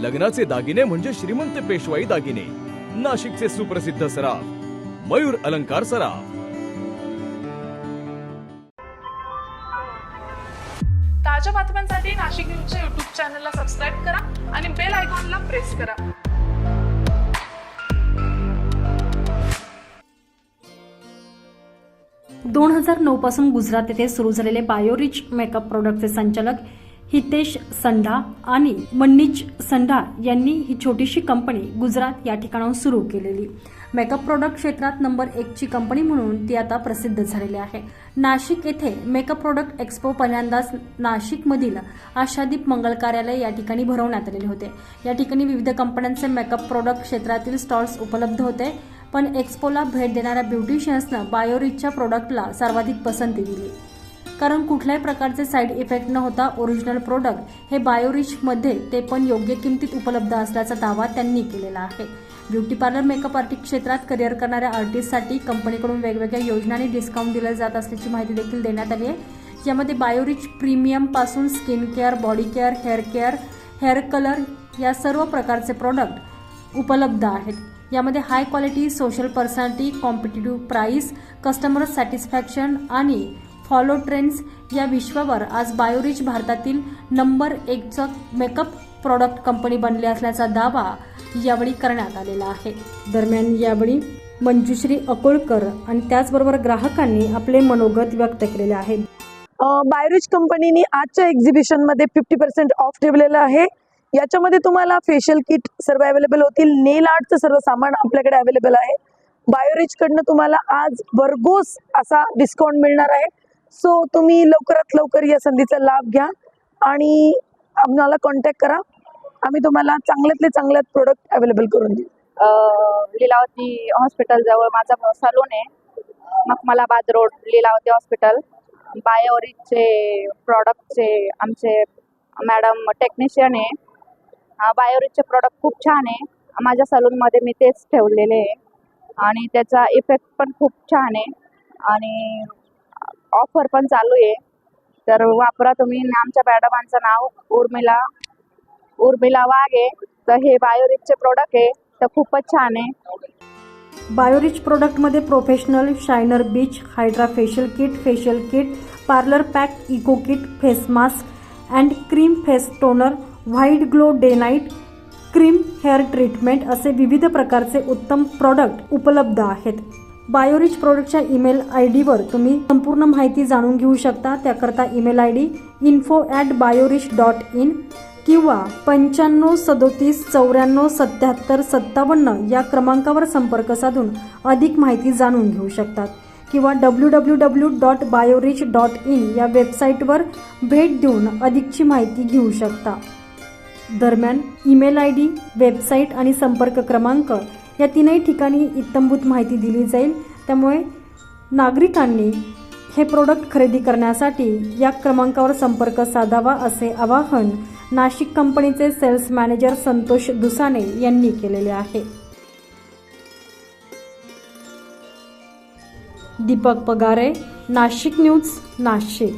लग्नाचे दागिने म्हणजे श्रीमंत पेशवाई दागिने. नाशिकचे सुप्रसिद्ध सराफ मयूर अलंकार सराफ. ताज्या बातम्यांसाठी नाशिक न्यूजच्या युट्यूब चॅनलला सबस्क्राईब करा आणि बेल आयकॉनला प्रेस करा. दोन हजार नऊ पासून गुजरात येथे सुरू झालेले बायोरिच मेकअप प्रोडक्टचे संचालक हितेश संढा आणि मन्नीच संढा यांनी ही छोटीशी कंपनी गुजरात या ठिकाणाहून सुरू केलेली. मेकअप प्रोडक्ट क्षेत्रात नंबर एकची कंपनी म्हणून ती आता प्रसिद्ध झालेली आहे. नाशिक येथे मेकअप प्रोडक्ट एक्सपो पहिल्यांदाच नाशिकमधील आशादीप मंगल कार्यालय या ठिकाणी भरवण्यात आलेले होते. या ठिकाणी विविध कंपन्यांचे मेकअप प्रोडक्ट क्षेत्रातील स्टॉल्स उपलब्ध होते पण एक्सपोला भेट देणाऱ्या ब्युटिशियन्सनं बायोरिचच्या प्रोडक्टला सर्वाधिक पसंती दिली. कारण कुठल्याही प्रकारचे साईड इफेक्ट न होता ओरिजिनल प्रोडक्ट हे बायोरिचमध्ये ते पण योग्य किमतीत उपलब्ध असल्याचा दावा त्यांनी केलेला आहे. ब्युटी पार्लर मेकअप आर्टिस्ट क्षेत्रात करिअर करणाऱ्या आर्टिस्टसाठी कंपनीकडून वेगवेगळ्या योजनांनी डिस्काउंट दिले जात असल्याची माहिती देखील देण्यात आली आहे. यामध्ये Biorich प्रीमियमपासून skin care body care hair care hair colour या सर्व प्रकारचे प्रोडक्ट उपलब्ध आहेत. यामध्ये high quality social personality competitive price customer satisfaction आणि हॉलो ट्रेंड्स या विश्वावर आज बायोरिच भारतातील नंबर एकचं मेकअप प्रॉडक्ट कंपनी बनली असल्याचा दावा यावेळी करण्यात आलेला आहे. दरम्यान यावेळी मंजुश्री अकोळकर आणि त्याचबरोबर ग्राहकांनी आपले मनोगत व्यक्त केलेले आहे. बायोरिच कंपनीने आजच्या एक्झिबिशनमध्ये फिफ्टी पर्सेंट ऑफ ठेवलेलं आहे. याच्यामध्ये तुम्हाला फेशियल किट सर्व अवेलेबल होतील. नेल आर्टचं सर्व सामान आपल्याकडे अवेलेबल आहे. बायोरिच कडनं तुम्हाला आज भरघोस असा डिस्काउंट मिळणार आहे. सो तुम्ही लवकरात लवकर या संधीचा लाभ घ्या आणि आम्हाला कॉन्टॅक्ट करा. आम्ही तुम्हाला चांगल्यातले चांगल्यात प्रोडक्ट अवेलेबल करून देऊ. लिलावती लीलावती हॉस्पिटल जवळ माझा सलून आहे. मखमलाबाद रोड लीलावती हॉस्पिटल बायोरिकचे प्रॉडक्टचे आमचे मॅडम टेक्निशियन आहे. बायोरिकचे प्रॉडक्ट खूप छान आहे. माझ्या सलूनमध्ये मी तेच ठेवलेले आहे. आणि त्याचा इफेक्ट पण खूप छान आहे. आणि ऑफर पण चालू आहे. तर वापरा तुम्ही. आमच्या मॅडमांचं नाव उर्मिला उर्मिला वाघ आहे. तर हे बायोरिचचे प्रोडक्ट आहे. तर खूपच छान आहे. बायोरिच प्रोडक्टमध्ये professional shiner bleach hydra facial kit facial kit parlour pack eco kit face mask and cream face toner white glow day night cream hair treatment असे विविध प्रकारचे उत्तम प्रॉडक्ट उपलब्ध आहेत. बायोरिच प्रोडक्टच्या ईमेल आय डीवर तुम्ही संपूर्ण माहिती जाणून घेऊ शकता. त्याकरता email I D info at Biorich dot in किंवा पंच्याण्णव सदोतीस चौऱ्याण्णव सत्याहत्तर सत्तावन्न या क्रमांकावर संपर्क साधून अधिक माहिती जाणून घेऊ शकतात किंवा W W W dot Biorich dot in या वेबसाईटवर भेट देऊन अधिकची माहिती घेऊ शकता. दरम्यान ईमेल आय डी वेबसाईट आणि संपर्क क्रमांक या तीनही ठिकाणी इत्तंभूत माहिती दिली जाईल. त्यामुळे नागरिकांनी हे प्रोडक्ट खरेदी करण्यासाठी या क्रमांकावर संपर्क साधावा असे आवाहन नाशिक कंपनीचे सेल्स मॅनेजर संतोष दुसाने यांनी केलेले आहे. दीपक पगारे नाशिक न्यूज नाशिक.